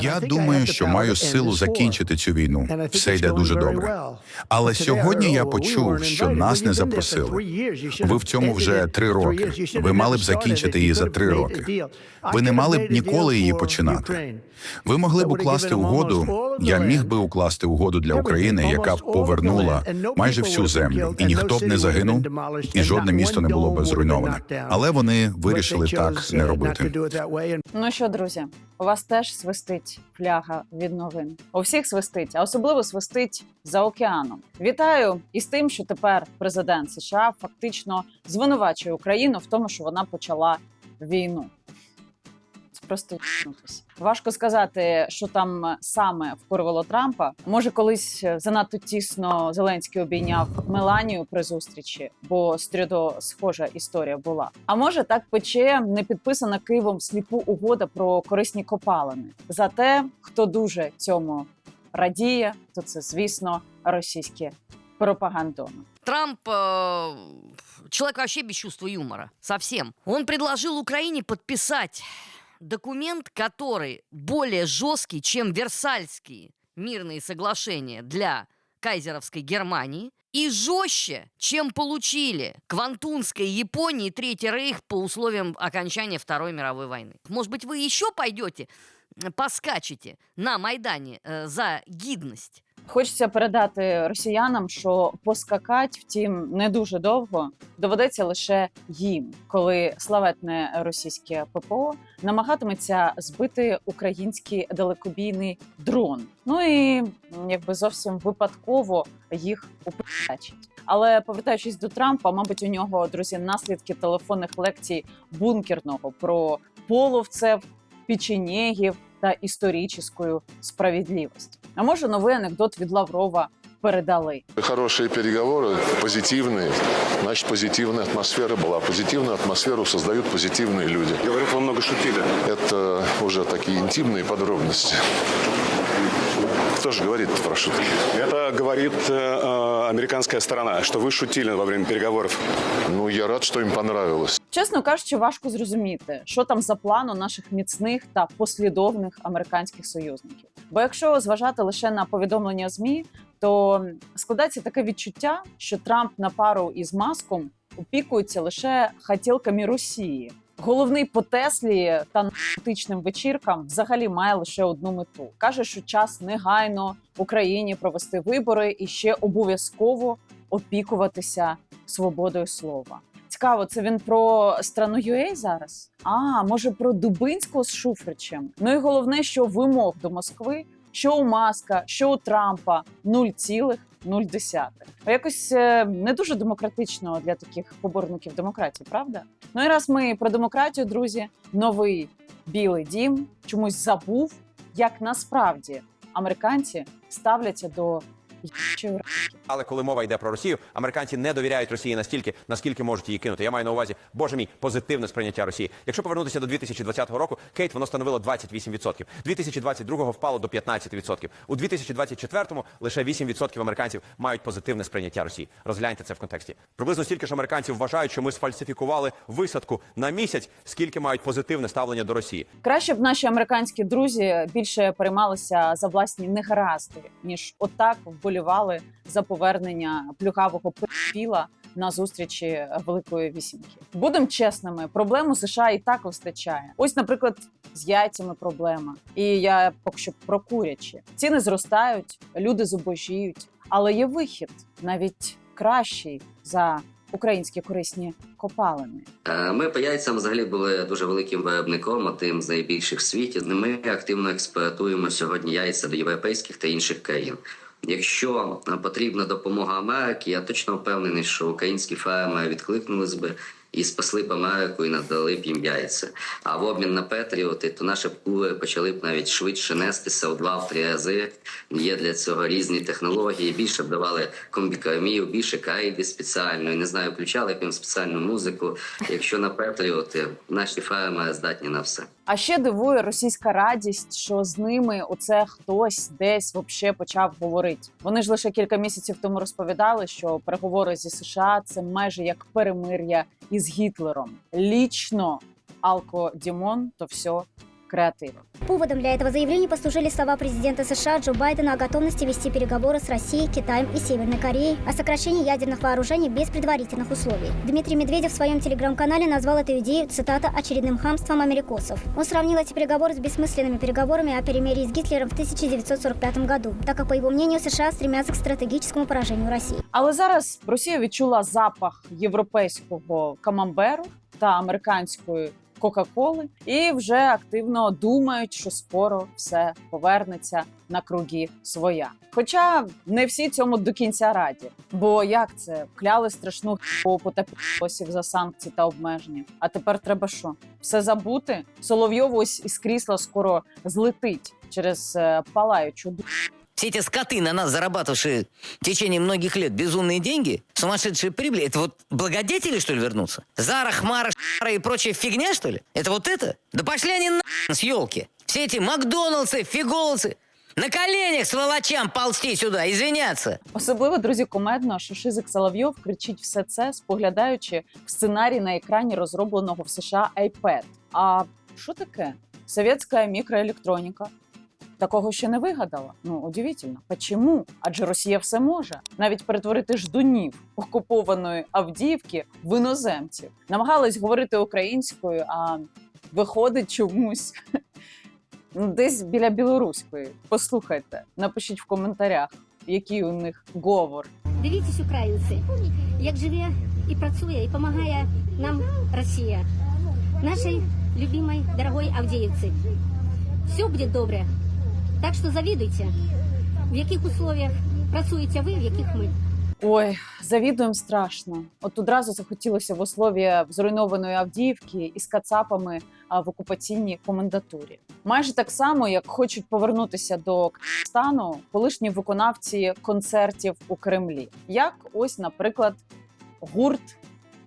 Я думаю, що маю силу закінчити цю війну. Все йде дуже добре. Але сьогодні я почув, що нас не запросили. Ви в цьому вже три роки. Ви мали б закінчити її за три роки. Ви не мали б ніколи її починати. Ви могли б укласти угоду. Я міг би укласти угоду для України, яка б повернула майже всю землю, і ніхто б не загинув, і жодне місто не було б зруйноване. Але вони вирішили так не робити. Ну що, друзі, у вас теж свистить фляга від новин. У всіх свистить, а особливо свистить за океаном. Вітаю із тим, що тепер президент США фактично звинувачує Україну в тому, що вона почала війну. Просто їбнутись. Важко сказати, що там саме вкурвало Трампа. Може, колись занадто тісно Зеленський обійняв Меланію при зустрічі, бо стрідо схожа історія була. А може, так пече не підписана Києвом сліпу угода про корисні копалини. Зате хто дуже цьому радіє, то це звісно російські пропагандони. Трамп э, человек вообще без чувства юмора. Совсем. Он предложил Украине подписать документ, который более жесткий, чем Версальские мирные соглашения для кайзеровской Германии и жестче, чем получили Квантунская Япония и Третий Рейх по условиям окончания Второй мировой войны. Может быть, вы еще пойдете, поскачете на Майдане э, за гидность? Хочеться передати росіянам, що поскакать, втім, не дуже довго доведеться лише їм, коли славетне російське ППО намагатиметься збити український далекобійний дрон. Ну і якби зовсім випадково їх упрячить. Але повертаючись до Трампа, мабуть, у нього друзі наслідки телефонних лекцій бункерного про половцев, печенєгів та історичну справедливість. А може, новий анекдот від Лаврова передали. Хорошие переговоры, позитивные, значит, позитивная атмосфера была. Позитивную атмосферу создают позитивные люди. Говорят, вы много шутили. Это уже такие интимные подробности. Кто же говорит про шутки? Это говорит э, э, американская сторона, что вы шутили во время переговоров. Ну, я рад, что им понравилось. Чесно кажучи, важко зрозуміти, що там за план у наших міцних та послідовних американських союзників. Бо якщо зважати лише на повідомлення змі, то складається таке відчуття, що Трамп на пару із маском опікується лише хотілками Росії. Головний по теслі та наркотичним вечіркам взагалі має лише одну мету: каже, що час негайно Україні провести вибори і ще обов'язково опікуватися свободою слова. Цікаво, це він про страну UA зараз. А може про Дубинського з Шуфричем? Ну і головне, що вимог до Москви, що у маска, що у Трампа 0,5%. 0,1. Якось е, не дуже демократично для таких поборників демократії, правда? Ну і раз ми про демократію, друзі, новий білий дім чомусь забув, як насправді американці ставляться до але коли мова йде про Росію, американці не довіряють Росії настільки, наскільки можуть її кинути. Я маю на увазі, боже мій, позитивне сприйняття Росії. Якщо повернутися до 2020 року, Кейт воно становило 28%. 2022 впало до 15%. У 2024 лише 8% американців мають позитивне сприйняття Росії. Розгляньте це в контексті. Приблизно стільки ж американців вважають, що ми сфальсифікували висадку на місяць, скільки мають позитивне ставлення до Росії. Краще б наші американські друзі більше переймалися за власні негаразди, ніж отак вболівали за повернення плюгавого піла на зустрічі Великої вісімки. Будемо чесними, проблем у США і так вистачає. Ось, наприклад, з яйцями проблема. І я поки що про курячі. Ціни зростають, люди зубожіють, але є вихід навіть кращий за українські корисні копалини. Е, Ми по яйцям взагалі були дуже великим виробником, одним з найбільших в світі. Ми активно експортуємо сьогодні яйця до європейських та інших країн. Якщо потрібна допомога Америки, я точно впевнений, що українські фермери відкликнулись би і спасли б Америку і надали б їм яйця. А в обмін на Петріоти, то наші б кури почали б навіть швидше нестися у два-три рази. Є для цього різні технології. Більше б давали комбікормів, більше кайди спеціальної. Не знаю, включали б їм спеціальну музику. Якщо на Петріоти, наші фермери здатні на все. А ще дивує російська радість, що з ними оце хтось десь вообще почав говорити. Вони ж лише кілька місяців тому розповідали, що переговори зі США це майже як перемир'я із Гітлером. Лічно Алко Дімон то все креативі. Поводом для этого заявления послужили слова президента США Джо Байдена о готовности вести переговоры с Россией, Китаем и Северной Кореей о сокращении ядерных вооружений без предварительных условий. Дмитрий Медведев в своем телеграм-канале назвал эту идею, цитата, «очередным хамством америкосов». Он сравнил эти переговоры с бессмысленными переговорами о перемирии с Гитлером в 1945 году, так как, по его мнению, США стремятся к стратегическому поражению России. Але зараз Росія відчула запах європейського камамберу та американської Кока-Коли і вже активно думають, що скоро все повернеться на круги своя. Хоча не всі цьому до кінця раді. Бо як це кляли страшну та за санкції та обмеження. А тепер треба що? Все забути? Соловйов ось із крісла скоро злетить через е, палаючу Все эти скоты на нас, зарабатывавшие в течение многих лет безумные деньги, сумасшедшие прибыли, это вот благодетели, что ли, вернутся? Зара, Хмара, Шара и прочая фигня, что ли? Это вот это? Да пошли они на с елки. Все эти Макдоналдсы, фиголцы. На коленях сволочам ползти сюда, извиняться. Особливо, друзі, комедно, що Шизик Соловйов кричить все це, споглядаючи в сценарій на екрані розробленого в США iPad. А що таке? Совєтська мікроелектроніка. Такого ще не вигадала. Ну, удивительно. Почему? Адже Росія все може. Навіть перетворити ждунів окупованої Авдіївки в іноземців. Намагались говорити українською, а виходить чомусь ну, десь біля білоруської. Послухайте, напишіть в коментарях, який у них говор. Дивіться, українці, як живе і працює, і допомагає нам Росія, нашій любимій, дорогой Авдіївці. Все буде добре. Так що завідуйте, в яких условиях працюєте ви, в яких ми. Ой, завідуємо страшно. От одразу захотілося в услові зруйнованої Авдіївки із кацапами а, в окупаційній комендатурі. Майже так само, як хочуть повернутися до Казахстану колишні виконавці концертів у Кремлі, як ось, наприклад, гурт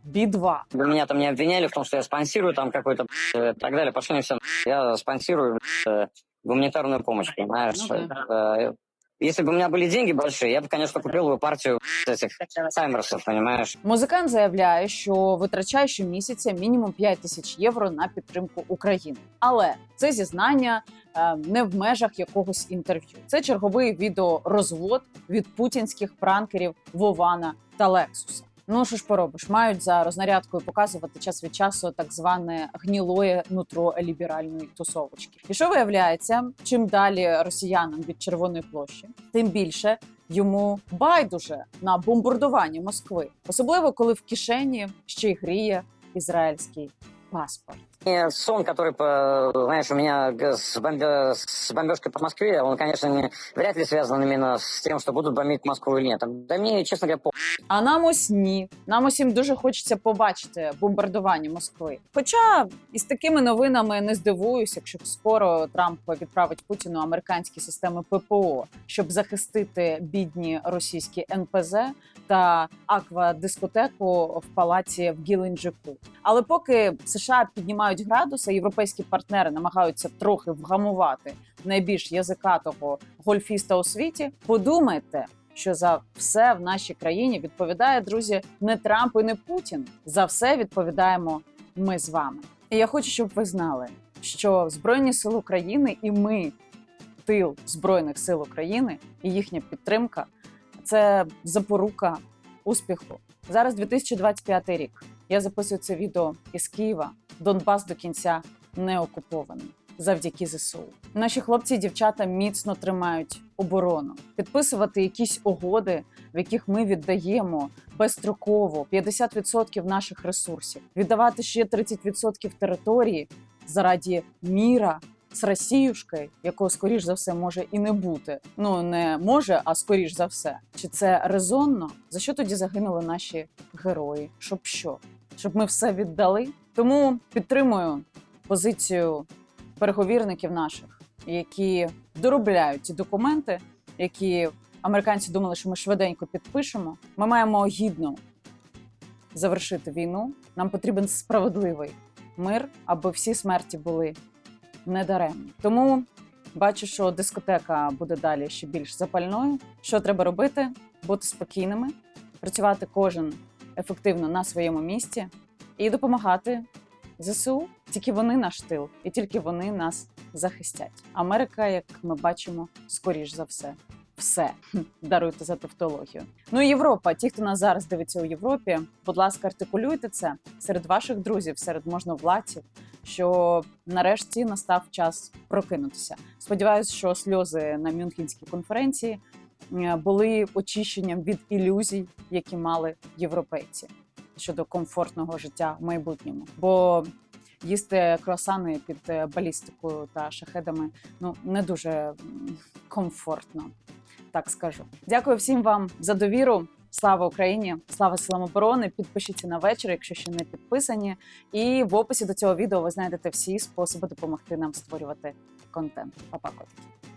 Би-2. Вы меня там не обвиняли в том, что я спонсирую там какой-то э, так далее. Пошли мне все. Я спонсирую э, гуманитарную помощь, понимаешь? Ну да. Э, Если бы у меня были деньги большие, я бы, конечно, купил бы партию этих Саймерсов, понимаешь? Музикант заявляє, що витрачає щомісяця мінімум 5 тисяч євро на підтримку України. Але це зізнання е, не в межах якогось інтерв'ю. Це черговий відеорозвод від путінських пранкерів Вована та Лексуса. Ну що ж поробиш, мають за рознарядкою показувати час від часу так зване гнілоє нутро ліберальної тусовочки. І що виявляється, чим далі росіянам від Червоної площі, тим більше йому байдуже на бомбардування Москви, особливо коли в кишені ще й гріє ізраїльський паспорт. Сон, который, знаешь, у меня с, бомбе- с бомбежкой по Москве, он, конечно, не, вряд ли связан именно с тем, что будут бомбить Москву или нет. Да мне, честно говоря, по... А нам ось ні. Нам усім дуже хочеться побачити бомбардування Москви. Хоча із такими новинами не здивуюсь, якщо скоро Трамп відправить Путіну американські системи ППО, щоб захистити бідні російські НПЗ та аквадискотеку в палаці в Гіленджику. Але поки США піднімають градуси, європейські партнери намагаються трохи вгамувати найбільш язикатого гольфіста у світі. Подумайте, що за все в нашій країні відповідає друзі не Трамп і не Путін. За все відповідаємо ми з вами. І я хочу, щоб ви знали, що Збройні Сили України і ми, тил Збройних сил України і їхня підтримка це запорука успіху. Зараз 2025 рік. Я записую це відео із Києва. Донбас до кінця не окупований завдяки ЗСУ. Наші хлопці і дівчата міцно тримають оборону, підписувати якісь угоди, в яких ми віддаємо безстроково 50% наших ресурсів, віддавати ще 30% території заради міра з Росіюшкою, якого скоріш за все може і не бути. Ну не може, а скоріш за все. Чи це резонно? За що тоді загинули наші герої? Щоб що? Щоб ми все віддали? Тому підтримую позицію переговірників наших, які доробляють ті документи, які американці думали, що ми швиденько підпишемо. Ми маємо гідно завершити війну. Нам потрібен справедливий мир, аби всі смерті були недаремні. Тому бачу, що дискотека буде далі ще більш запальною. Що треба робити? Бути спокійними, працювати кожен ефективно на своєму місці і допомагати ЗСУ. Тільки вони наш тил, і тільки вони нас захистять. Америка, як ми бачимо, скоріш за все. Все даруйте за тавтологію. Ну і Європа. Ті, хто нас зараз дивиться у Європі, будь ласка, артикулюйте це серед ваших друзів, серед можновладців, що нарешті настав час прокинутися. Сподіваюсь, що сльози на Мюнхенській конференції е, були очищенням від ілюзій, які мали європейці щодо комфортного життя в майбутньому. Бо їсти круасани під е, балістикою та шахедами ну не дуже комфортно, так скажу. Дякую всім вам за довіру. Слава Україні! Слава силам оборони! Підпишіться на вечір, якщо ще не підписані. І в описі до цього відео ви знайдете всі способи допомогти нам створювати контент. Па-па, котики!